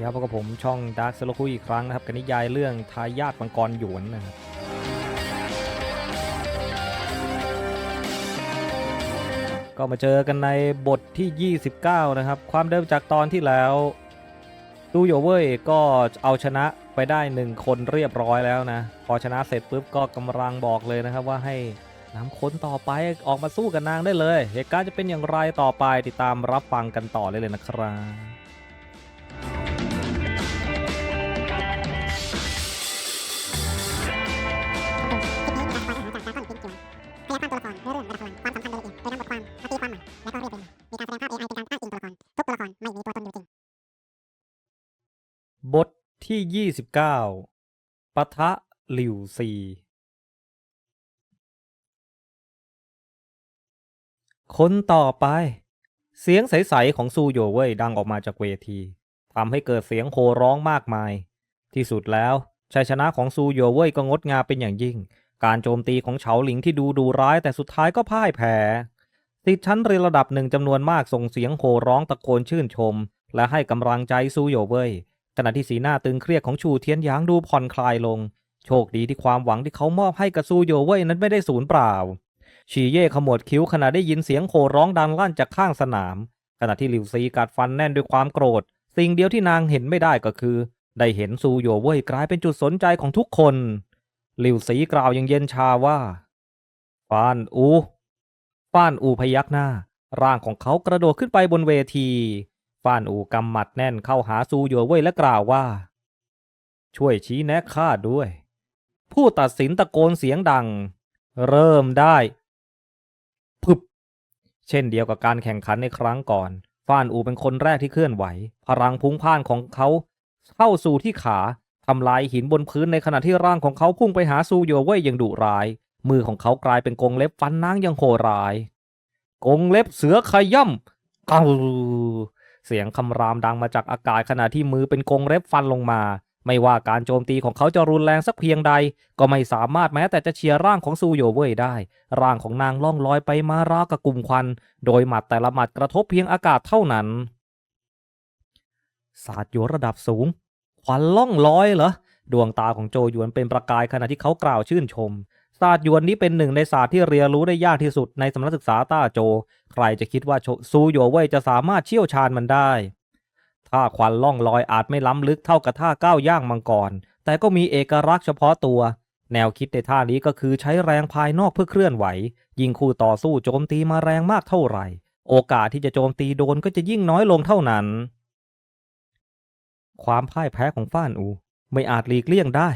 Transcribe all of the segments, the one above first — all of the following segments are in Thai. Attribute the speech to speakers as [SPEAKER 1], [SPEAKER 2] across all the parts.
[SPEAKER 1] ดีครับพบกับผมช่องดาร์ค l ซโลคุอีกครั้งนะครับกับนิยายเรื่องทายาทมังกรหยวนนะครับก็มาเจอกันในบทที่ 29 นะครับ ความเดิมจากตอนที่แล้วดูโยเว่ยก็เอาชนะไปได้หนึ่งคนเรียบร้อยแล้วนะ พอชนะเสร็จปุ๊บก็กำลังบอกเลยนะครับว่าให้นำคนต่อไปออกมาสู้กับนางได้เลย เหตุการณ์จะเป็นอย่างไรต่อไปติดตามรับฟังกันต่อได้เลยนะครับ
[SPEAKER 2] ที่
[SPEAKER 1] 29ปะทะหลิวซีคนต่อไป เสียงใส ๆ ของซูโยเว่ยดังออกมาจากเวทีทำให้เกิดเสียงโห่ร้องมากมาย ที่สุดแล้วชัยชนะของซูโยเว่ยก็งดงามเป็นอย่างยิ่ง การโจมตีของเฉาหลิงที่ดูดูร้ายแต่สุดท้ายก็พ่ายแพ้ติดชั้นเรียนระดับหนึ่งจำนวนมากส่งเสียงโห่ร้องตะโกนชื่นชม และให้กำลังใจซูโยเว่ย ขณะที่สีหน้าตึงเครียดของชูเทียนหยางดูผ่อนคลายลง โชคดีที่ความหวังที่เขามอบให้กับซูโยเว่ยนั้นไม่ได้สูญเปล่า ชีเย่ขมวดคิ้วขณะได้ยินเสียงโห่ร้องดังลั่นจากข้างสนาม ขณะที่หลิวซีกัดฟันแน่นด้วยความโกรธ สิ่งเดียวที่นางเห็นไม่ได้ก็คือ ได้เห็นซูโยเว่ยกลายเป็นจุดสนใจของทุกคน หลิวซีกล่าวอย่างเย็นชาว่าฟานอูฟานอูพยักหน้า ร่างของเขากระโดดขึ้นไปบนเวที ฟานอูกำหมัดแน่นเข้าหาซูโยเว่ยและกล่าวว่า ช่วยชี้แนะข้าด้วย ผู้ตัดสินตะโกนเสียงดัง เริ่มได้พึบเช่นเดียวกับการแข่งขันในครั้งก่อนฟานอูเป็นคนแรกที่เคลื่อนไหว พลังพุ่งพ่านของเขา เข้าสู่ที่ขาทำลายหินบนพื้นในขณะที่ร่างของเขาพุ่งไปหาซูโยเว่ยอย่างดุร้าย มือของเขากลายเป็นกรงเล็บฟันนางอย่างโหดร้ายกรงเล็บเสือขย่ำเกา เสียงคำรามดังมาจากอากาศขณะที่มือเป็นกรงเล็บฟันลงมา ไม่ว่าการโจมตีของเขาจะรุนแรงสักเพียงใด ก็ไม่สามารถแม้แต่จะเชียร์ร่างของซูโยเว่ยได้ ร่างของนางล่องลอยไปมาราวกับกลุ่มควัน โดยหมัดแต่ละหมัดกระทบเพียงอากาศเท่านั้นศาสตร์โยนระดับสูง ควันล่องลอยเหรอ ดวงตาของโจหยวนเป็นประกายขณะที่เขากล่าวชื่นชม ศาสตร์หยวนนี้เป็นหนึ่งในศาสตร์ที่เรียนรู้ได้ยากที่สุดในสำนักศึกษาต้าโจ ใครจะคิดว่าซูโยเว่ยจะสามารถเชี่ยวชาญมันได้ถ้าควันล่องลอยอาจไม่ล้ำลึกเท่ากับท่าก้าวย่างมังกร แต่ก็มีเอกลักษณ์เฉพาะตัว แนวคิดในท่านี้ก็คือใช้แรงภายนอกเพื่อเคลื่อนไหว ยิ่งคู่ต่อสู้โจมตีมาแรงมากเท่าไหร่ โอกาสที่จะโจมตีโดนก็จะยิ่งน้อยลงเท่านั้น ความพ่ายแพ้ของฟ้านอู ไม่อาจหลีกเลี่ยงได้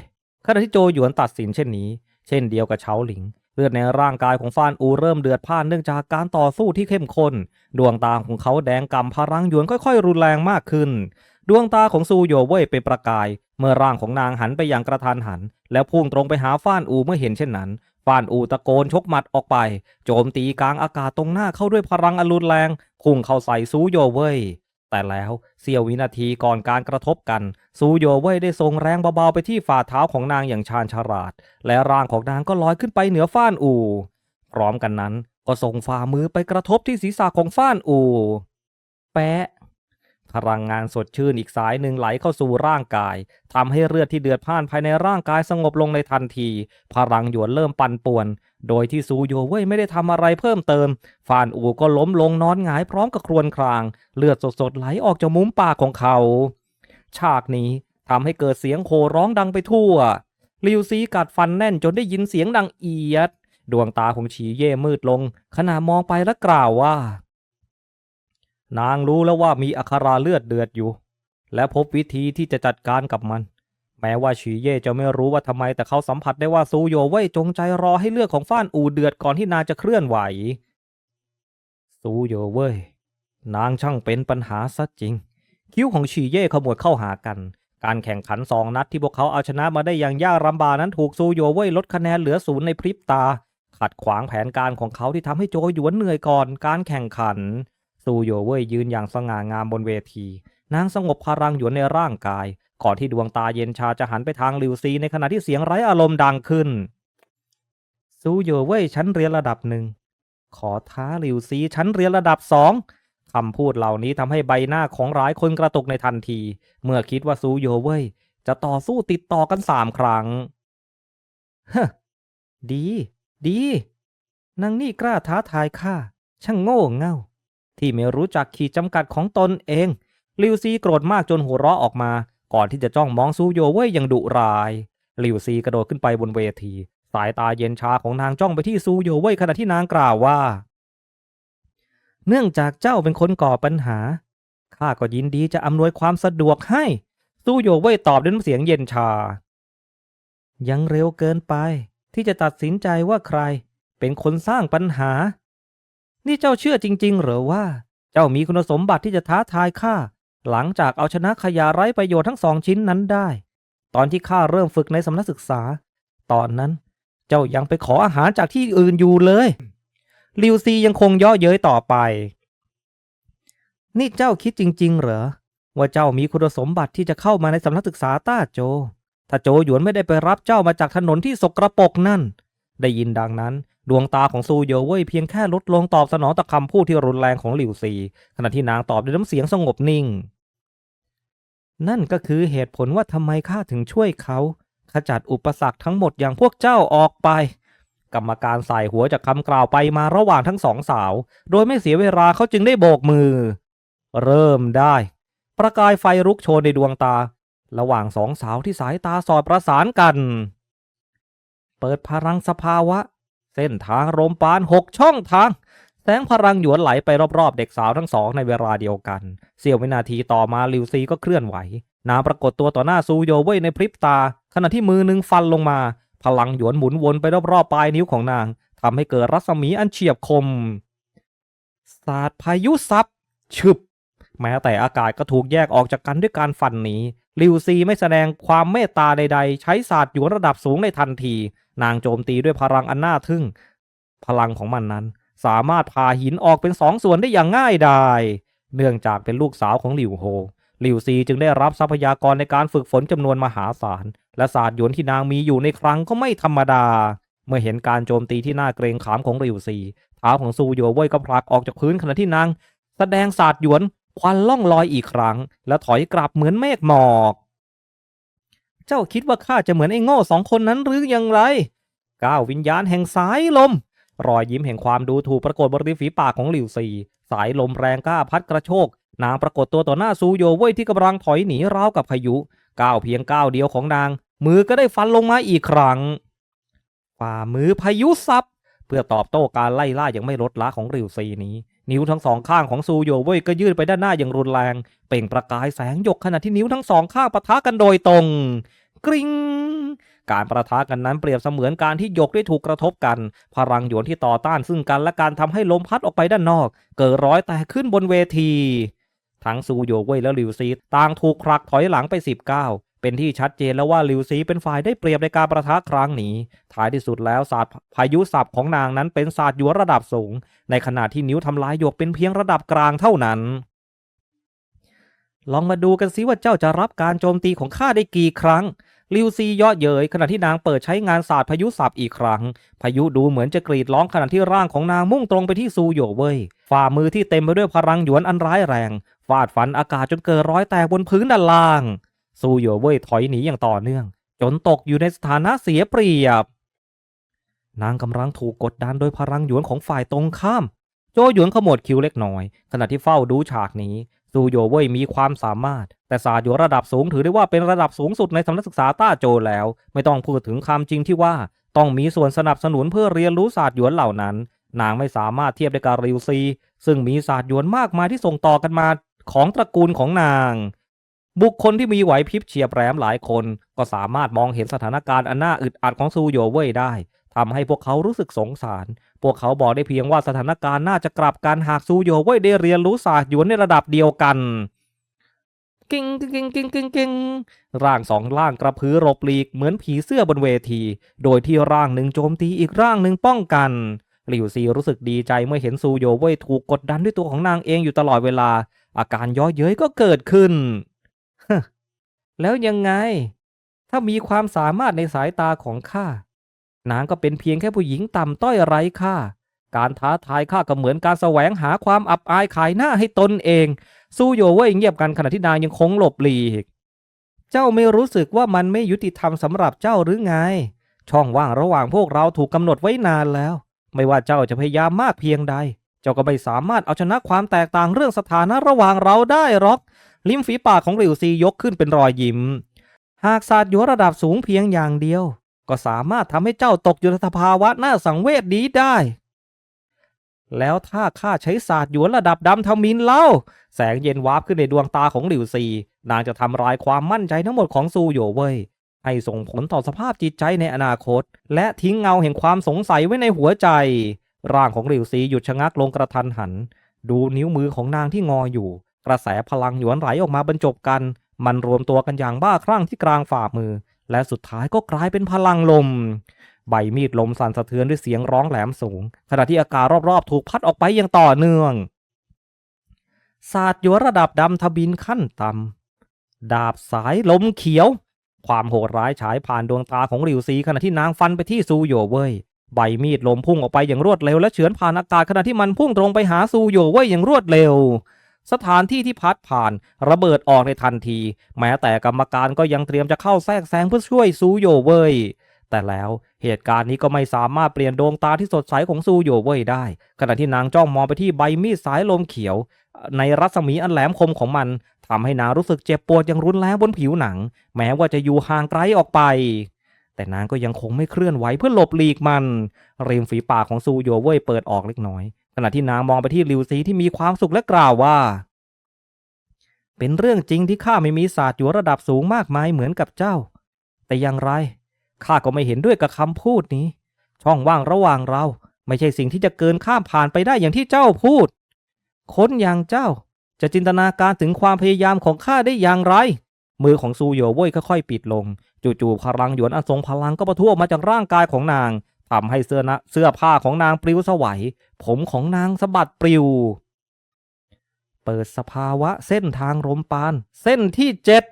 [SPEAKER 1] ขณะที่โจหยวนตัดสินเช่นนี้ เช่นเดียวกับเฉาหลิง เลือดในร่างกายของฟานอูเริ่มเดือดพ่านเนื่องจากการต่อสู้ที่เข้มข้น ดวงตาของเขาแดงกำพลังหยวนค่อยๆ รุนแรงมากขึ้น ดวงตาของซูโยเว่ยเป็นประกาย เมื่อร่างของนางหันไปอย่างกระทันหัน แล้วพุ่งตรงไปหาฟ้านอูเมื่อเห็นเช่นนั้นฟ้านอูตะโกนชกหมัดออกไป โจมตีกลางอากาศตรงหน้าเข้าด้วยพลังอันรุนแรงพุ่งเข้าใส่ซูโยเว่ย แต่แล้วเสี้ยววินาทีก่อนการกระทบกัน ซูโยเว่ยได้ส่งแรงเบาๆไปที่ฝ่าเท้าของนางอย่างชาญฉลาด และร่างของนางก็ลอยขึ้นไปเหนือฟ้านอูพร้อมกันนั้นก็ส่งฝ่ามือไปกระทบที่ศีรษะของฟ้านอูแปะ พลังงานสดชื่นอีกสายหนึ่งไหลเข้าสู่ร่างกายทำให้เลือดที่เดือดพ่านภายในร่างกายสงบลงในทันที พลังหยวนเริ่มปั่นป่วน โดยที่ซูโยเว่ยไม่ได้ทำอะไรเพิ่มเติมฟานอูก็ล้มลงนอนหงายพร้อมกับครวญคราง เลือดสดๆไหลออกจากมุมปากของเขา ฉากนี้ทำให้เกิดเสียงโห่ร้องดังไปทั่วลิวซีกัดฟันแน่นจนได้ยินเสียงดังเอียด ดวงตาของฉีเย่มืดลง ขณะมองไปและกล่าวว่า นางรู้แล้วว่ามีอัคราเลือดเดือดอยู่ และพบวิธีที่จะจัดการกับมัน แม้ว่าฉีเย่จะไม่รู้ว่าทำไมแต่เขาสัมผัสได้ว่าซูโยเว่ยจงใจรอให้เลือดของฟ้านอูเดือดก่อนที่นางจะเคลื่อนไหว ซูโยเว่ยนางช่างเป็นปัญหาซะจริง คิ้วของฉีเย่ขมวดเข้าหากัน การแข่งขันสองนัดที่พวกเขาเอาชนะมาได้อย่างยากลำบากนั้นถูกซูโยเว่ยลดคะแนนเหลือศูนย์ในพริบตา ขัดขวางแผนการของเขาที่ทำให้โจหยวนเหนื่อยก่อนการแข่งขัน ซูโยเว่ยยืนอย่างสง่างามบนเวที นางสงบพลังหยวนในร่างกาย ก่อนที่ดวงตาเย็นชาจะหันไปทางลิวซีในขณะที่เสียงไร้อารมณ์ดังขึ้น ซูโยเว่ยชั้นเรียนระดับหนึ่ง ขอท้าลิวซีชั้นเรียนระดับสองคำพูดเหล่านี้ทำให้ใบหน้าของหลายคนกระตุกในทันที เมื่อคิดว่าซูโยเว่ยจะต่อสู้ติดต่อกันสามครั้งฮดี ดี นางนี่กล้าท้าทายข้า ช่างโง่เง่า ที่ไม่รู้จักขีดจำกัดของตนเอง ลิวซีโกรธมากจนหัวเราะออกมา ก่อนที่จะจ้องมองซูโยเว่ยอย่างดุร้าย ลิวซีกระโดดขึ้นไปบนเวที สายตาเย็นชาของนางจ้องไปที่ซูโยเว่ยขณะที่นางกล่าวว่า เนื่องจากเจ้าเป็นคนก่อปัญหา ข้าก็ยินดีจะอำนวยความสะดวกให้ ซูโยเว่ยตอบด้วยน้ำเสียงเย็นชา ยังเร็วเกินไป ที่จะตัดสินใจว่าใคร เป็นคนสร้างปัญหา นี่เจ้าเชื่อจริง ๆ เหรอว่า เจ้ามีคุณสมบัติที่จะท้าทายข้าหลังจากเอาชนะขยะไร้ประโยชน์ทั้งสองชิ้นนั้นได้ ตอนที่ข้าเริ่มฝึกในสำนักศึกษา ตอนนั้นเจ้ายังไปขออาหารจากที่อื่นอยู่เลยลิวซียังคงย่อเย้ยต่อไป นี่เจ้าคิดจริง ๆ เหรอ ว่าเจ้ามีคุณสมบัติที่จะเข้ามาในสำนักศึกษาต้าโจ ถ้าโจหยวนไม่ได้ไปรับเจ้ามาจากถนนที่สกรปรกนั่น ได้ยินดังนั้น ดวงตาของซูโยเว่ยเพียงแค่ลดลงตอบสนองต่อคำพูดที่รุนแรงของหลิวซี ขณะที่นางตอบด้วยน้ำเสียงสงบนิ่ง นั่นก็คือเหตุผลว่าทำไมข้าถึงช่วยเขา ขจัดอุปสรรคทั้งหมดอย่างพวกเจ้าออกไป กรรมการใส่หัวจากคำกล่าวไปมาระหว่างทั้งสองสาว โดยไม่เสียเวลาเขาจึงได้โบกมือ เริ่มได้ ประกายไฟลุกโชนในดวงตา ระหว่างสองสาวที่สายตาสอดประสานกัน ปิดพลังสภาวะ เส้นทางโรมปานหกช่องทาง แสงพลังหยวนไหลไปรอบๆ เด็กสาวทั้งสองในเวลาเดียวกัน เสี้ยววินาทีต่อมาลิวซีก็เคลื่อนไหวนางปรากฏตัวต่อหน้าซูโยเว่ยในพริบตา ขณะที่มือหนึ่งฟันลงมา พลังหยวนหมุนวนไปรอบๆปลายนิ้วของนางทำให้เกิดรัศมีอันเฉียบคม ศาสตร์พายุซับฉึบ แม้แต่อากาศก็ถูกแยกออกจากกันด้วยการฟันหนี ลิวซีไม่แสดงความเมตตาใดๆ ใช้ศาสตร์หยวนระดับสูงในทันที นางโจมตีด้วยพลังอันน่าทึ่ง พลังของมันนั้น สามารถพาหินออกเป็นสองส่วนได้อย่างง่ายดายเนื่องจากเป็นลูกสาวของหลิวโฮหลิวซีจึงได้รับทรัพยากรในการฝึกฝนจำนวนมหาศาล และศาสตร์หยวนที่นางมีอยู่ในครั้งก็ไม่ธรรมดา เมื่อเห็นการโจมตีที่น่าเกรงขามของหลิวซีเท้าของซูโยเว่ยก็ผลักออกจากพื้นขณะที่นางแสดงศาสตร์หยวน ควันล่องลอยอีกครั้ง และถอยกลับเหมือนเมฆหมอก เจ้าคิดว่าข้าจะเหมือนไอ้โง่สองคนนั้นหรือยังไร ก้าววิญญาณแห่งสายลม รอยยิ้มแห่งความดูถูกปรากฏบนริมฝีปากของหลิวซี สายลมแรงกล้าพัดกระโชก นางปรากฏตัวต่อหน้าซูโยเว่ยที่กำลังถอยหนีราวกับพายุ ก้าวเพียงก้าวเดียวของนาง มือก็ได้ฟันลงมาอีกครั้งฝ่ามือพายุซับเพื่อตอบโต้การไล่ล่าอย่างไม่ลดละของริวซีนี้ นิ้วทั้งสองข้างของซูโยเว่ยก็ยื่นไปด้านหน้าอย่างรุนแรง เปล่งประกายแสงหยกขณะที่นิ้วทั้งสองข้างปะทะกันโดยตรง กริงการประทะกันนั้นเปรียบเสมือนการที่หยกได้ถูกกระทบกัน พลังหยวนที่ต่อต้านซึ่งกันและการทำให้ลมพัดออกไปด้านนอก เกิดร้อยแตกขึ้นบนเวที ทั้งซูโยเว่ยและลิวซีต่างถูกผลักถอยหลังไปสิบก้าว เป็นที่ชัดเจนแล้วว่าลิวซีเป็นฝ่ายได้เปรียบในการประทะครั้งนี้ ท้ายที่สุดแล้วศาสตร์พายุศัพท์ของนางนั้นเป็นศาสตร์หยวระดับสูง ในขณะที่นิ้วทำลายหยกเป็นเพียงระดับกลางเท่านั้น ลองมาดูกันซิว่าเจ้าจะรับการโจมตีของข้าได้กี่ครั้งลิวซีเย่อเย้ยขณะที่นางเปิดใช้งานศาสตร์พายุศัพท์อีกครั้ง พายุดูเหมือนจะกรีดร้องขณะที่ร่างของนางมุ่งตรงไปที่ซูโยเว่ยฝ่ามือที่เต็มไปด้วยพลังหยวนอันร้ายแรง ฟาดฟันอากาศจนเกิดร้อยแตกบนพื้นด้านล่าง ซูโยเว่ยถอยหนีอย่างต่อเนื่อง จนตกอยู่ในสถานะเสียเปรียบ นางกำลังถูกกดดันโดยพลังหยวนของฝ่ายตรงข้าม โจหยวนขมวดคิ้วเล็กน้อย ขณะที่เฝ้าดูฉากนี้ซูโยเว่ยมีความสามารถ แต่ศาสตร์หยวนระดับสูงถือได้ว่าเป็นระดับสูงสุดในสำนักศึกษาต้าโจแล้ว ไม่ต้องพูดถึงคำจริงที่ว่า ต้องมีส่วนสนับสนุนเพื่อเรียนรู้ศาสตร์หยวนเหล่านั้นนางไม่สามารถเทียบได้กับริวซี ซึ่งมีศาสตร์หยวนมากมายที่ส่งต่อกันมาของตระกูลของนาง บุคคลที่มีไหวพริบเฉียบแหลมหลายคน ก็สามารถมองเห็นสถานการณ์อันน่าอึดอัดของซูโยเว่ยได้ทำให้พวกเขารู้สึกสงสาร พวกเขาบอกได้เพียงว่าสถานการณ์น่าจะกลับกันหากซูโยเว่ยได้เรียนรู้ศาสตร์หยวนในระดับเดียวกันกิ้งกิ้งกิ้งกิ้งกิ้งกิ้งร่างสองร่างกระพือหลบหลีกเหมือนผีเสื้อบนเวที โดยที่ร่างหนึ่งโจมตีอีกร่างหนึ่งป้องกันหลิวซีรู้สึกดีใจเมื่อเห็นซูโยเว่ยถูกกดดันด้วยตัวของนางเองอยู่ตลอดเวลา อาการย้อเย้ยก็เกิดขึ้น แล้วยังไง ถ้ามีความสามารถในสายตาของข้านางก็เป็นเพียงแค่ผู้หญิงต่ำต้อยไร้ค่า การท้าทายข้าก็เหมือนการแสวงหาความอับอายขายหน้าให้ตนเอง สู้โยเว่ยเงียบกันขณะที่นางยังคงหลบหลีก เจ้าไม่รู้สึกว่ามันไม่ยุติธรรมสำหรับเจ้าหรือไง ช่องว่างระหว่างพวกเราถูกกำหนดไว้นานแล้ว ไม่ว่าเจ้าจะพยายามมากเพียงใด เจ้าก็ไม่สามารถเอาชนะความแตกต่างเรื่องสถานะระหว่างเราได้หรอก ลิมฝีปากของหลิวซียกขึ้นเป็นรอยยิ้ม หากศาสตร์อยู่ระดับสูงเพียงอย่างเดียว ก็สามารถทำให้เจ้าตกอยู่ในสภาวะน่าสังเวชนี้ได้ แล้วถ้าข้าใช้ศาสตร์หยวนระดับดำทมินเล่า แสงเย็นวาบขึ้นในดวงตาของหลิวซี นางจะทำลายความมั่นใจทั้งหมดของซูโยเว่ยให้ส่งผลต่อสภาพจิตใจในอนาคต และทิ้งเงาแห่งความสงสัยไว้ในหัวใจ ร่างของหลิวซีหยุดชะงักลงกระทันหัน ดูนิ้วมือของนางที่งออยู่ กระแสพลังหยวนไหลออกมาบรรจบกัน มันรวมตัวกันอย่างบ้าคลั่งที่กลางฝ่ามือ และสุดท้ายก็กลายเป็นพลังลม ใบมีดลมสั่นสะเทือนด้วยเสียงร้องแหลมสูง ขณะที่อากาศรอบๆ ถูกพัดออกไปอย่างต่อเนื่อง ศาสตร์หยวนระดับดำทบินขั้นต่ำดาบสายลมเขียว ความโหดร้ายฉายผ่านดวงตาของหลิวซีขณะที่นางฟันไปที่ซูโยเว่ยใบมีดลมพุ่งออกไปอย่างรวดเร็วและเฉือนผ่านอากาศขณะที่มันพุ่งตรงไปหาซูโยเว่ยอย่างรวดเร็ว สถานที่ที่พัดผ่านระเบิดออกในทันที แม้แต่กรรมการก็ยังเตรียมจะเข้าแทรกแซงเพื่อช่วยซูโยเว่ยแต่แล้วเหตุการณ์นี้ก็ไม่สามารถเปลี่ยนดวงตาที่สดใสของซูโยเว่ยได้ ขณะที่นางจ้องมองไปที่ใบมีดสายลมเขียว ในรัศมีอันแหลมคมของมันทำให้นางรู้สึกเจ็บปวดอย่างรุนแรงบนผิวหนัง แม้ว่าจะอยู่ห่างไกลออกไป แต่นางก็ยังคงไม่เคลื่อนไหวเพื่อหลบหลีกมันริมฝีปากของซูโยเว่ยเปิดออกเล็กน้อย ขณะที่นางมองไปที่ลิวซีที่มีความสุขและกล่าวว่า เป็นเรื่องจริงที่ข้าไม่มีศาสตร์อยู่ระดับสูงมากมายเหมือนกับเจ้า แต่อย่างไรข้าก็ไม่เห็นด้วยกับคำพูดนี้ ช่องว่างระหว่างเรา ไม่ใช่สิ่งที่จะเกินข้ามผ่านไปได้อย่างที่เจ้าพูด คนอย่างเจ้าจะจินตนาการถึงความพยายามของข้าได้อย่างไร มือของซูโยเว่ยค่อยๆปิดลง จู่ๆพลังหยวนอันทรงพลังก็ประทุออกมาจากร่างกายของนาง ทำให้เสื้อนะเสื้อผ้าของนางปลิวสวัย ผมของนางสะบัดปลิว เปิดสภาวะเส้นทางลมปาน เส้นที่เจ็ด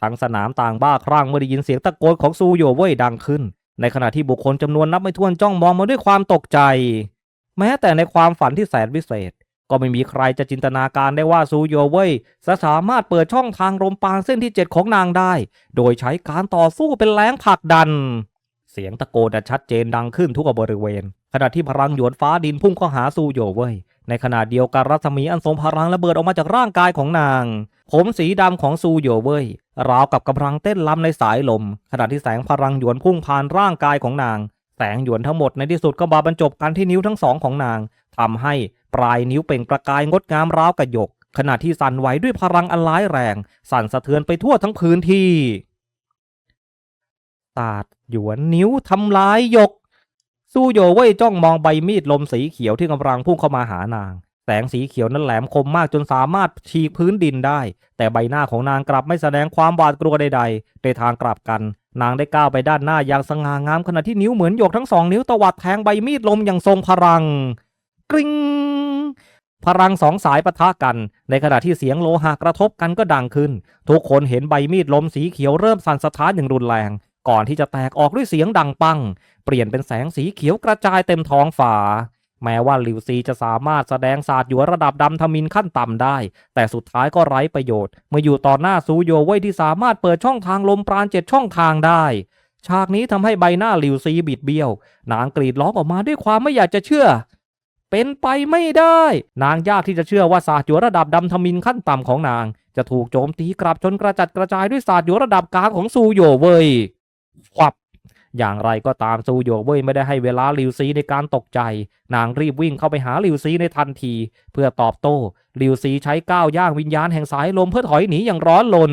[SPEAKER 1] ทั้งสนามต่างบ้าคลั่งเมื่อได้ยินเสียงตะโกนของซูโยเว่ยดังขึ้น ในขณะที่บุคคลจำนวนนับไม่ถ้วนจ้องมองมาด้วยความตกใจ แม้แต่ในความฝันที่แสนวิเศษ ก็ไม่มีใครจะจินตนาการได้ว่าซูโยเว่ยจะสามารถเปิดช่องทางลมปานเส้นที่เจ็ดของนางได้ โดยใช้การต่อสู้เป็นแรงผลักดัน สียงตะโกนชัดเจนดังขึ้นทุกบริเวณ ขณะที่พลังหยวนฟ้าดินพุ่งเข้าหาซูโยเว่ยในขณะเดียวกันรัศมีอันทรงพลังระเบิดออกมาจากร่างกายของนาง ผมสีดำของซูโยเว่ยราวกับกำลังเต้นลำในสายลม ขณะที่แสงพลังหยวนพุ่งผ่านร่างกายของนาง แสงหยวนทั้งหมดในที่สุดก็มาบรรจบกันที่นิ้วทั้งสองของนางทำให้ปลายนิ้วเปล่งประกายงดงามราวกับหยกขณะที่สั่นไหวด้วยพลังอันร้ายแรง สั่นสะเทือนไปทั่วทั้งพื้นที่ ตาดหยวนนิ้วทำลายหยกซูโยเว่ยจ้องมองใบมีดลมสีเขียวที่กำลังพุ่งเข้ามาหานาง แสงสีเขียวนั้นแหลมคมมากจนสามารถฉีกพื้นดินได้ แต่ใบหน้าของนางกลับไม่แสดงความหวาดกลัวใดๆในทางกลับกัน นางได้ก้าวไปด้านหน้าอย่างสง่างามขณะที่นิ้วเหมือนหยกทั้งสองนิ้วตวัดแทงใบมีดลมอย่างทรงพลัง กริงพลังสองสายปะทะกัน ในขณะที่เสียงโลหะกระทบกันก็ดังขึ้น ทุกคนเห็นใบมีดลมสีเขียวเริ่มสั่นสะท้านอย่างรุนแรง ก่อนที่จะแตกออกด้วยเสียงดังปัง เปลี่ยนเป็นแสงสีเขียวกระจายเต็มท้องฟ้าแม้ว่าหลิวซีจะสามารถแสดงศาสตร์อยู่ระดับดำทมินขั้นต่ำได้ แต่สุดท้ายก็ไร้ประโยชน์ เมื่ออยู่ต่อหน้าซูโยเว่ยที่สามารถเปิดช่องทางลมปราณเจ็ดช่องทางได้ ฉากนี้ทำให้ใบหน้าหลิวซีบิดเบี้ยว นางกรีดร้องออกมาด้วยความไม่อยากจะเชื่อ เป็นไปไม่ได้ นางยากที่จะเชื่อว่าศาสตร์อยู่ระดับดำทมินขั้นต่ำของนาง จะถูกโจมตีกลับจนกระจัดกระจายด้วยศาสตร์อยู่ระดับกลางของซูโยเว่ย ควับ อย่างไรก็ตามซูโยเว่ยไม่ได้ให้เวลาลิวซีในการตกใจ นางรีบวิ่งเข้าไปหาลิวซีในทันที เพื่อตอบโต้ลิวซีใช้ก้าวย่างวิญญาณแห่งสายลมเพื่อถอยหนีอย่างร้อนลน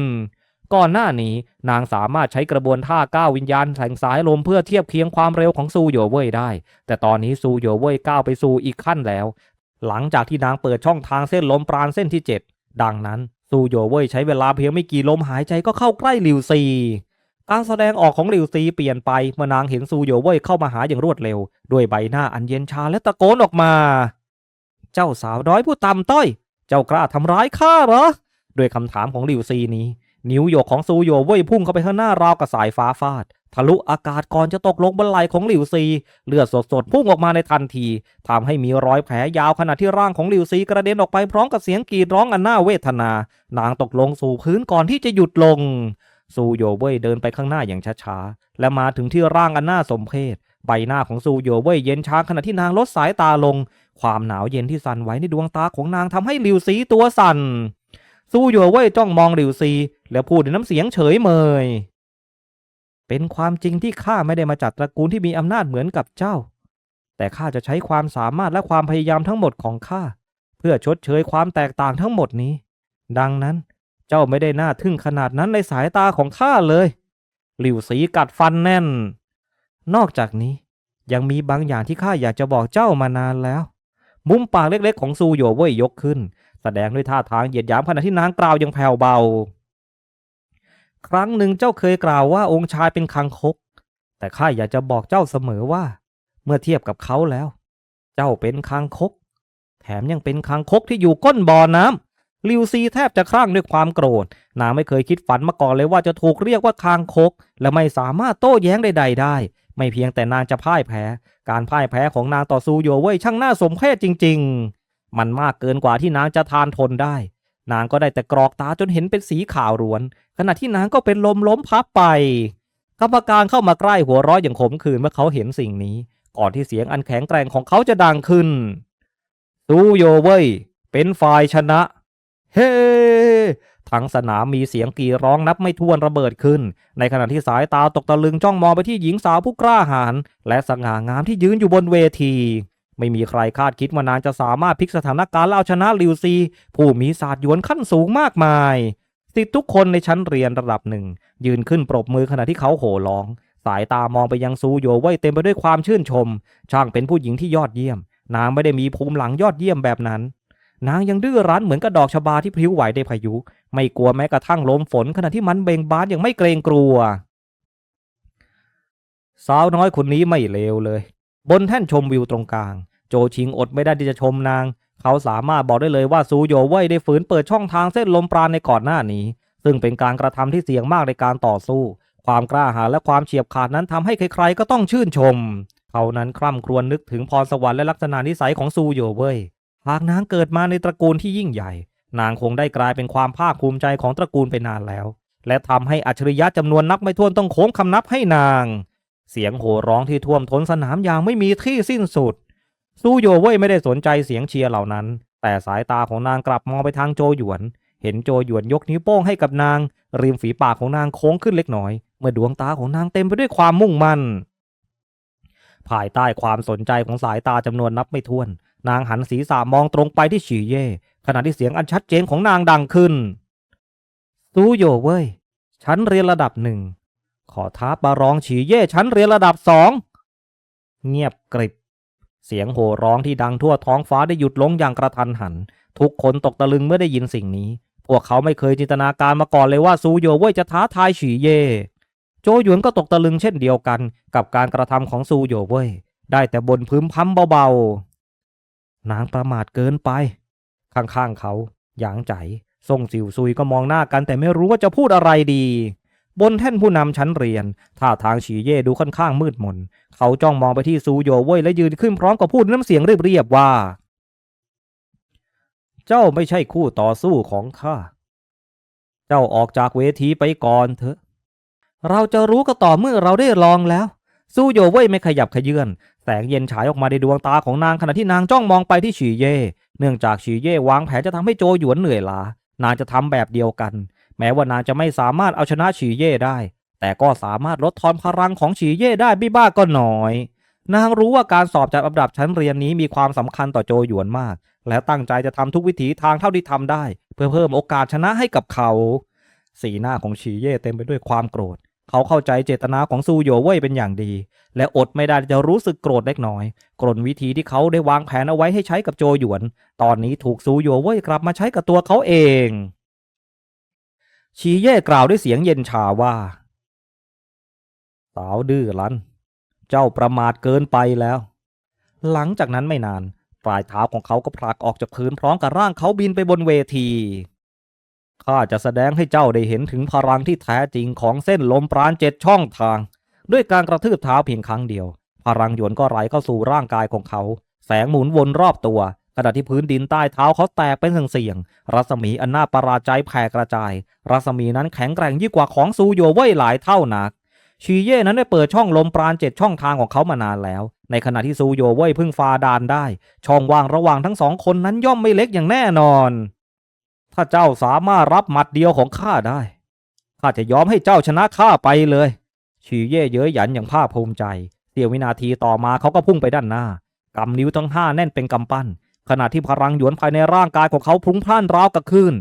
[SPEAKER 1] ก่อนหน้านี้นางสามารถใช้กระบวนท่าก้าววิญญาณแห่งสายลมเพื่อเทียบเคียงความเร็วของซูโยเว่ยได้ แต่ตอนนี้ซูโยเว่ยก้าวไปสู่อีกขั้นแล้ว หลังจากที่นางเปิดช่องทางเส้นลมปราณเส้นที่ 7 ดังนั้นซูโยเว่ยใช้เวลาเพียงไม่กี่ลมหายใจก็เข้าใกล้ลิวซี การแสดงออกของหลิวซีเปลี่ยนไปเมื่อนางเห็นซูโยเว่ยเข้ามาหาอย่างรวดเร็ว ด้วยใบหน้าอันเย็นชาและตะโกนออกมา เจ้าสาวน้อยผู้ต่ำต้อย เจ้ากล้าทำร้ายข้าเหรอ ด้วยคำถามของหลิวซีนี้ นิ้วโยกของซูโยเว่ยพุ่งเข้าไปข้างหน้าราวกับสายฟ้าฟาด ทะลุอากาศก่อนจะตกลงบนไหล่ของหลิวซี เลือดสดๆพุ่งออกมาในทันทีทำให้มีรอยแผลยาวขณะที่ร่างของหลิวซีกระเด็นออกไปพร้อมกับเสียงกรีดร้องอันน่าเวทนา นางตกลงสู่พื้นก่อนที่จะหยุดลง ซูโยเว่ยเดินไปข้างหน้าอย่างช้าๆ และมาถึงที่ร่างอันน่าสมเพชใบหน้าของซูโยเว่ยเย็นชาขณะที่นางลดสายตาลง ความหนาวเย็นที่สั่นไหวในดวงตาของนางทำให้หลิวซีตัวสั่น ซูโยเว่ยจ้องมองหลิวซี แล้วพูดด้วยน้ำเสียงเฉยเมย เป็นความจริงที่ข้าไม่ได้มาจากตระกูลที่มีอำนาจเหมือนกับเจ้า แต่ข้าจะใช้ความสามารถและความพยายามทั้งหมดของข้าเพื่อชดเชยความแตกต่างทั้งหมดนี้ ดังนั้น เจ้าไม่ได้น่าทึ่งขนาดนั้นในสายตาของข้าเลย หลิวสีกัดฟันแน่น นอกจากนี้ยังมีบางอย่างที่ข้าอยากจะบอกเจ้ามานานแล้ว มุมปากเล็กๆ ของซูโยเว่ยยกขึ้น แสดงด้วยท่าทางเหยียดหยามขณะที่นางกล่าวย่างแผ่วเบา ครั้งหนึ่งเจ้าเคยกล่าวว่าองค์ชายเป็นคังคก แต่ข้าอยากจะบอกเจ้าเสมอว่า เมื่อเทียบกับเขาแล้ว เจ้าเป็นคังคก แถมยังเป็นคังคกที่อยู่ก้นบ่อน้ำ ลิวซีแทบจะคลั่งด้วยความโกรธ นางไม่เคยคิดฝันมาก่อนเลยว่าจะถูกเรียกว่าคางคก และไม่สามารถโต้แย้งใดๆได้ ไม่เพียงแต่นางจะพ่ายแพ้ การพ่ายแพ้ของนางต่อซูโยเว่ยช่างน่าสมเพชจริง ๆ มันมากเกินกว่าที่นางจะทานทนได้ นางก็ได้แต่กรอกตาจนเห็นเป็นสีขาวรวน ขณะที่นางก็เป็นลมล้มพับไปกรรมการเข้ามาใกล้หัวร้อยอย่างขมขื่นเมื่อเขาเห็นสิ่งนี้ ก่อนที่เสียงอันแข็งแกร่งของเขาจะดังขึ้นซูโยเว่ยเป็นฝ่ายชนะ เฮ้ทั้งสนามมีเสียงกรีดร้องนับไม่ถ้วนระเบิดขึ้น ในขณะที่สายตาตกตะลึงจ้องมองไปที่หญิงสาวผู้กล้าหาญและสง่างามที่ยืนอยู่บนเวที ไม่มีใครคาดคิดว่านางจะสามารถพลิกสถานการณ์และเอาชนะลิวซี ผู้มีศาสตร์ยวนขั้นสูงมากมายสิทธิทุกคนในชั้นเรียนระดับหนึ่ง ยืนขึ้นปรบมือขณะที่เขาโห่ร้อง สายตามองไปยังซูโยเว่ยเต็มไปด้วยความชื่นชม ช่างเป็นผู้หญิงที่ยอดเยี่ยมนางไม่ได้มีภูมิหลังยอดเยี่ยมแบบนั้น นางยังดื้อรั้นเหมือนกระดอกชบาที่พลิ้วไหวในพายุ ไม่กลัวแม้กระทั่งลมฝนขณะที่มันเบ่งบานอย่างไม่เกรงกลัว สาวน้อยคนนี้ไม่เลวเลย บนแท่นชมวิวตรงกลาง โจชิงอดไม่ได้ที่จะชมนาง เขาสามารถบอกได้เลยว่าซูโยเว่ยได้ฝืนเปิดช่องทางเส้นลมปราณในก่อนหน้านี้ ซึ่งเป็นการกระทำที่เสี่ยงมากในการต่อสู้ ความกล้าหาญและความเฉียบขาดนั้นทำให้ใครๆก็ต้องชื่นชม เขานั้นคร่ำครวญนึกถึงพรสวรรค์และลักษณะนิสัยของซูโยเว่ย หากนางเกิดมาในตระกูลที่ยิ่งใหญ่ นางคงได้กลายเป็นความภาคภูมิใจของตระกูลไปนานแล้ว และทำให้อัจฉริยะจำนวนนับไม่ถ้วนต้องโค้งคำนับให้นาง เสียงโห่ร้องที่ท่วมท้นสนามอย่างไม่มีที่สิ้นสุด ซูโยเว่ยไม่ได้สนใจเสียงเชียร์เหล่านั้น แต่สายตาของนางกลับมองไปทางโจหยวน เห็นโจหยวนยกนิ้วโป้งให้กับนาง ริมฝีปากของนางโค้งขึ้นเล็กน้อย เมื่อดวงตาของนางเต็มไปด้วยความมุ่งมั่นภายใต้ความสนใจของสายตาจำนวนนับไม่ถ้วน นางหันศีรษะมองตรงไปที่ฉีเย่ขณะที่เสียงอันชัดเจนของนางดังขึ้น ซูโยเว่ยฉันเรียนระดับหนึ่ง ขอท้าประลองฉีเย่ฉันเรียนระดับสอง เงียบกริบ เสียงโห่ร้องที่ดังทั่วท้องฟ้าได้หยุดลงอย่างกระทันหัน ทุกคนตกตะลึงเมื่อได้ยินสิ่งนี้ พวกเขาไม่เคยจินตนาการมาก่อนเลยว่าซูโยเว่ยจะท้าทายฉีเย่โจหยวนก็ตกตะลึงเช่นเดียวกัน กับการกระทำของซูโยเว่ยได้แต่บนพึมพำเบาๆ นางประมาทเกินไป ข้างๆเขาหยางใจส่งสิวซุยก็มองหน้ากันแต่ไม่รู้ว่าจะพูดอะไรดี บนแท่นผู้นำชั้นเรียนท่าทางฉีเย่ดูค่อนข้างมืดมน เขาจ้องมองไปที่ซูโยเว่ยและยืนขึ้นพร้อมกับพูดน้ำเสียงเรียบๆว่า เจ้าไม่ใช่คู่ต่อสู้ของข้า เจ้าออกจากเวทีไปก่อนเถอะ เราจะรู้ก็ต่อเมื่อเราได้ลองแล้ว ซูโยเว่ยไม่ขยับขยื่นแสงเย็นฉายออกมาในดวงตาของนางขณะที่นางจ้องมองไปที่ฉีเย่ เนื่องจากฉีเย่วางแผนจะทำให้โจหยวนเหนื่อยล้านางจะทำแบบเดียวกัน แม้ว่านางจะไม่สามารถเอาชนะฉีเย่ได้ แต่ก็สามารถลดทอนพลังของฉีเย่ได้ไม่บ้าก็น้อย นางรู้ว่าการสอบจัดอันดับชั้นเรียนนี้มีความสำคัญต่อโจหยวนมาก และตั้งใจจะทำทุกวิถีทางเท่าที่ทำได้ เพื่อเพิ่มโอกาสชนะให้กับเขา สีหน้าของฉีเย่เต็มไปด้วยความโกรธ เขาเข้าใจเจตนาของซูโยเว่ยเป็นอย่างดี และอดไม่ได้จะรู้สึกโกรธเล็กน้อยกรนวิธีที่เขาได้วางแผนเอาไว้ให้ใช้กับโจหยวน ตอนนี้ถูกซูโยเว่ยกลับมาใช้กับตัวเขาเอง ชีเย่กล่าวด้วยเสียงเย็นชาว่า สาวดื้อรั้น เจ้าประมาทเกินไปแล้ว หลังจากนั้นไม่นานปลายเท้าของเขาก็ผลักออกจากพื้นพร้อมกับร่างเขาบินไปบนเวที ข้าจะแสดงให้เจ้าได้เห็นถึงพลังที่แท้จริงของเส้นลมปราณเจ็ดช่องทาง ด้วยการกระทืบเท้าเพียงครั้งเดียว พลังหยวนก็ไหลเข้าสู่ร่างกายของเขา แสงหมุนวนรอบตัวขณะที่พื้นดินใต้เท้าเขาแตกเป็นเสียงๆรัศมีอันน่าประหลาดใจแผ่กระจาย รัศมีนั้นแข็งแกร่งยิ่งกว่าของซูโยเว่ยหลายเท่านัก ชีเย่นั้นได้เปิดช่องลมปราณเจ็ดช่องทางของเขามานานแล้ว ในขณะที่ซูโยเว่ยเพิ่งฟาดานได้ ช่องว่างระหว่างทั้งสองคนนั้นย่อมไม่เล็กอย่างแน่นอน ถ้าเจ้าสามารถรับหมัดเดียวของข้าได้ ข้าจะยอมให้เจ้าชนะข้าไปเลยชีเย่เย้ยหยันอย่างภาคภูมิใจ เสี้ยววินาทีต่อมาเขาก็พุ่งไปด้านหน้ากำนิ้วทั้งห้าแน่นเป็นกำปั้น ขณะที่พลังหยวนภายในร่างกายของเขาพลุ้งพล่านราวกับคลื่น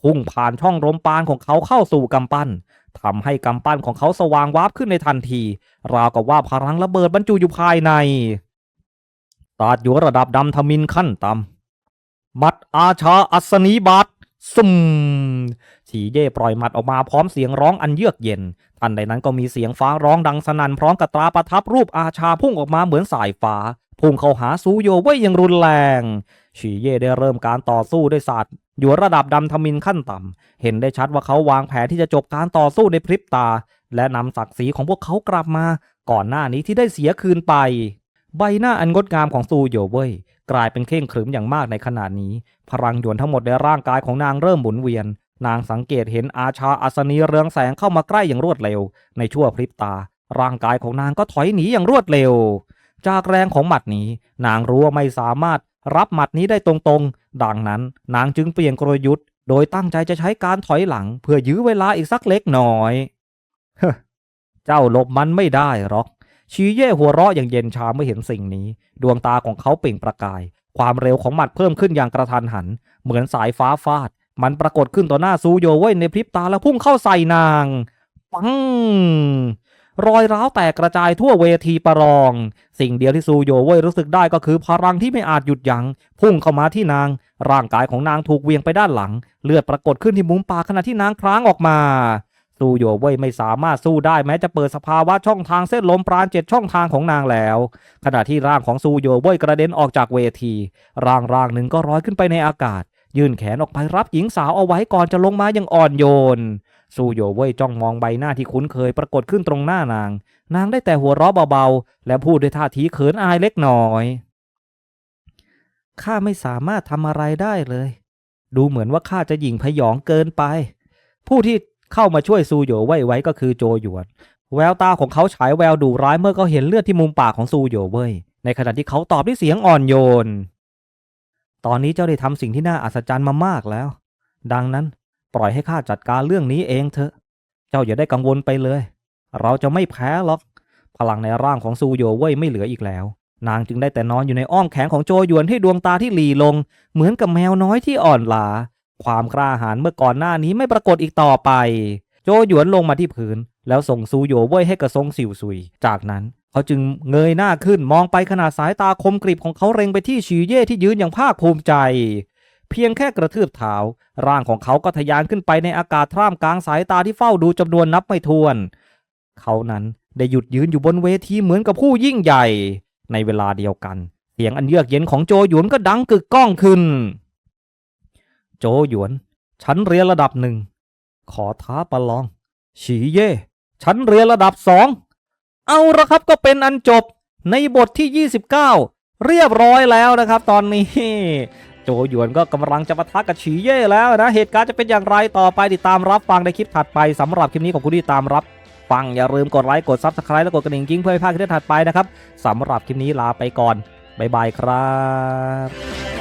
[SPEAKER 1] พุ่งผ่านช่องลมปานของเขาเข้าสู่กำปั้นทำให้กำปั้นของเขาสว่างวาบขึ้นในทันที ราวกับว่าพลังระเบิดบรรจุอยู่ภายในตาดหยวระดับดำทมินขั้นต่ำมัดอาชาอัศนีบัต ซุมฉีเย่ปล่อยหมัดออกมาพร้อมเสียงร้องอันเยือกเย็น ทันใดนั้นก็มีเสียงฟ้าร้องดังสนั่นพร้อมกับตราประทับรูปอาชาพุ่งออกมาเหมือนสายฟ้า พุ่งเข้าหาซูโยไว้อย่างรุนแรงฉีเย่ได้เริ่มการต่อสู้ด้วยศาสตร์อยู่ระดับดำทมินขั้นต่ำ เห็นได้ชัดว่าเขาวางแผนที่จะจบการต่อสู้ในพริบตา และนำศักดิ์ศรีของพวกเขากลับมา ก่อนหน้านี้ที่ได้เสียคืนไป ใบหน้าอันงดงามของซูโยเว่ยกลายเป็นเข่งขรึมอย่างมากในขณะนี้ พลังหยวนทั้งหมดในร่างกายของนางเริ่มหมุนเวียน นางสังเกตเห็นอาชาอัศนีเรืองแสงเข้ามาใกล้อย่างรวดเร็ว ในชั่วพริบตา ร่างกายของนางก็ถอยหนีอย่างรวดเร็ว จากแรงของหมัดนี้ นางรู้ว่าไม่สามารถรับหมัดนี้ได้ตรงๆ ดังนั้น นางจึงเปลี่ยนกลยุทธ์ โดยตั้งใจจะใช้การถอยหลัง เพื่อยื้อเวลาอีกสักเล็กน้อยเฮ้อเจ้าหลบมันไม่ได้หรอก ชีเย่หัวเราะอย่างเย็นชาเมื่อเห็นสิ่งนี้ ดวงตาของเขาเปล่งประกาย ความเร็วของหมัดเพิ่มขึ้นอย่างกระทันหัน เหมือนสายฟ้าฟาด มันปรากฏขึ้นต่อหน้าซูโยเว่ยในพริบตาแล้วพุ่งเข้าใส่นาง ปัง รอยร้าวแตกกระจายทั่วเวทีประลอง สิ่งเดียวที่ซูโยเว่ยรู้สึกได้ก็คือพลังที่ไม่อาจหยุดยัง้งพุ่งเข้ามาที่นาง ร่างกายของนางถูกเวียงไปด้านหลัง เลือดปรากฏขึ้นที่มุมปากขณะที่นางคร้างออกมา ซูโยเว่ยไม่สามารถสู้ได้แม้จะเปิดสภาวะช่องทางเส้นลมปราณเจ็ดช่องทางของนางแล้ว ขณะที่ร่างของซูโยเว่ยกระเด็นออกจากเวที ร่างร่างหนึ่งก็ร้อยขึ้นไปในอากาศ ยื่นแขนออกไปรับหญิงสาวเอาไว้ก่อนจะลงมาอย่างอ่อนโยนซูโยเว่ยจ้องมองใบหน้าที่คุ้นเคยปรากฏขึ้นตรงหน้านาง นางได้แต่หัวเราะเบาๆ และพูดด้วยท่าทีเขินอายเล็กน้อยข้าไม่สามารถทำอะไรได้เลย ดูเหมือนว่าข้าจะหยิ่งพยองเกินไป ผู้ที่ เข้ามาช่วยซูโยเว่ไว้ก็คือโจหยวน แววตาของเขาฉายแววดุร้ายเมื่อเขาเห็นเลือดที่มุมปากของซูโยเว่ยในขณะที่เขาตอบด้วยเสียงอ่อนโยน ตอนนี้เจ้าได้ทำสิ่งที่น่าอัศจรรย์มามากแล้ว ดังนั้นปล่อยให้ข้าจัดการเรื่องนี้เองเถอะ เจ้าอย่าได้กังวลไปเลย เราจะไม่แพ้หรอก พลังในร่างของซูโยเว่ยไม่เหลืออีกแล้ว นางจึงได้แต่นอนอยู่ในอ้อมแขนของโจหยวนที่ดวงตาที่หลีลง เหมือนกับแมวน้อยที่อ่อนล้า ความกล้าหาญเมื่อก่อนหน้านี้ไม่ปรากฏอีกต่อไป โจหยวนลงมาที่พื้น แล้วส่งซูโยเว่ยให้กระทรงสิวซุย จากนั้นเขาจึงเงยหน้าขึ้นมองไปขนาดสายตาคมกริบของเขาเร็งไปที่ชีเย่ที่ยืนอย่างภาคภูมิใจ เพียงแค่กระทืบเท้าร่างของเขาก็ทะยานขึ้นไปในอากาศท่ามกลางสายตาที่เฝ้าดูจำนวนนับไม่ถ้วน เขานั้นได้หยุดยืนอยู่บนเวทีเหมือนกับผู้ยิ่งใหญ่ ในเวลาเดียวกัน เสียงอันเยือกเย็นของโจหยวนก็ดังกึกก้องขึ้น โจหยวนชั้นเรียนระดับหนึ่ง ขอท้าประลอง ฉีเย่ชั้นเรียนระดับสอง เอาละครับก็เป็นอันจบในบทที่ 29 เรียบร้อยแล้วนะครับ ตอนนี้ โจหยวนก็กำลังจะปะทะกับฉีเย่แล้วนะ เหตุการณ์จะเป็นอย่างไรต่อไปติดตามรับฟังในคลิปถัดไปสำหรับคลิปนี้ขอบคุณที่ตามรับฟังอย่าลืมกดไลค์กดซับสไครต์และกดกระดิ่งกิ้งเพื่อไม่พลาดคลิปถัดไปนะครับสำหรับคลิปนี้ลาไปก่อน บ๊ายบายครับ